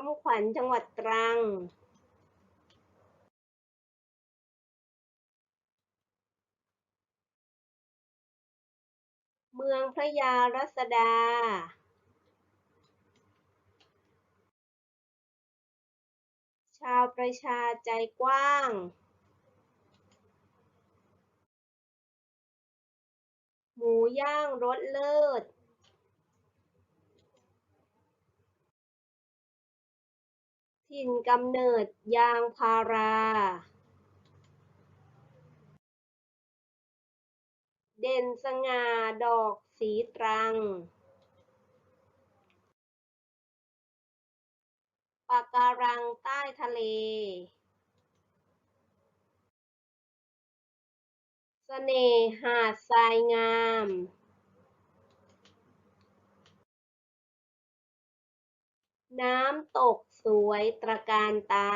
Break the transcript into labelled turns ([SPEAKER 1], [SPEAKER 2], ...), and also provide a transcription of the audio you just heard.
[SPEAKER 1] คำขวัญจังหวัดตรังเมืองพระยารัศดา ชาวประชาใจกว้าง หมูย่างรสเลิศ ถิ่นกำเนิดยางพาราเด่นสง่าดอกสีตรัง ปะการังใต้ทะเลเสน่ห์หาดทรายงาม น้ำตกสวยตระการตา